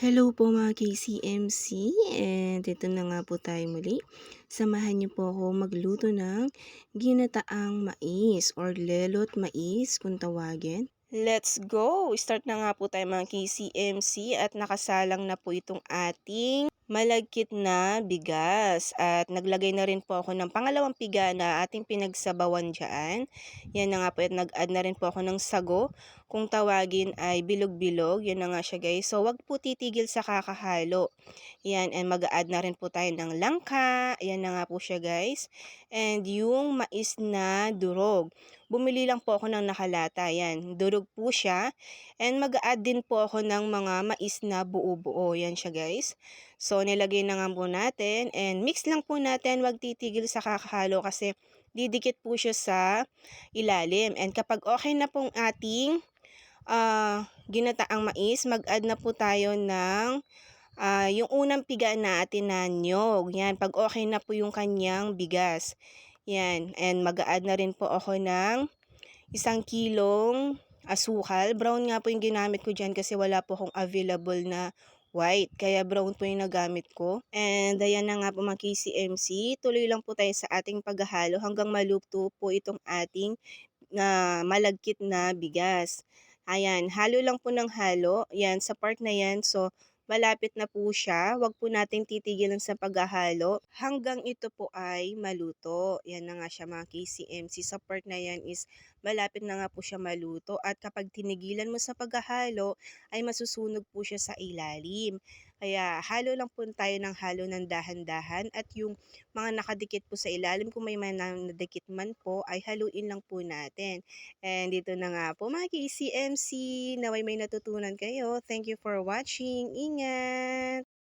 Hello po mga KCMC and ito na nga po tayo muli. Samahan niyo po ako magluto ng ginataang mais or lelot mais kung tawagin. Let's go! Start na nga po tayo mga KCMC at nakasalang na po itong ating malagkit na bigas. At naglagay na rin po ako ng pangalawang piga na ating pinagsabawan dyan. Yan na nga po at nag-add na rin po ako ng sago. Kung tawagin ay bilog-bilog. Yan na nga siya guys. So wag po titigil sa kakahalo. Yan and mag-add na rin po tayo ng langka. Yan na nga po siya guys. And yung mais na durog. Bumili lang po ako ng nakalata. Yan, durog po siya. And mag-add din po ako ng mga mais na buo-buo. Yan siya guys. So nilagay na nga po natin. And mix lang po natin. Wag titigil sa kakahalo kasi didikit po siya sa ilalim. And kapag okay na pong ating ah, ginataang mais, mag-add na po tayo ng ah, yung unang piga natin na nyog. Yan, pag okay na po yung kanyang bigas. Yan, and mag-add na rin po ako ng isang kilong asukal. Brown nga po yung ginamit ko dyan kasi wala po akong available na white. Kaya brown po yung nagamit ko. And ayan na nga po mga KCMC. Tuloy lang po tayo sa ating paghahalo hanggang maluto po itong ating na malagkit na bigas. Ayan, halo lang po ng halo. Yan, sa part na yan. So, malapit na po siya. Huwag po natin titigilan sa paghahalo hanggang ito po ay maluto. Yan na nga siya mga KCMC. Sa part na yan is malapit na nga po siya maluto. At kapag tinigilan mo sa paghahalo, ay masusunog po siya sa ilalim. Kaya halo lang po tayo ng halo ng dahan-dahan at yung mga nakadikit po sa ilalim, kung may mga nadikit man po, ay haluin lang po natin. And dito na nga po mga KCMC, naway may natutunan kayo. Thank you for watching. Ingat!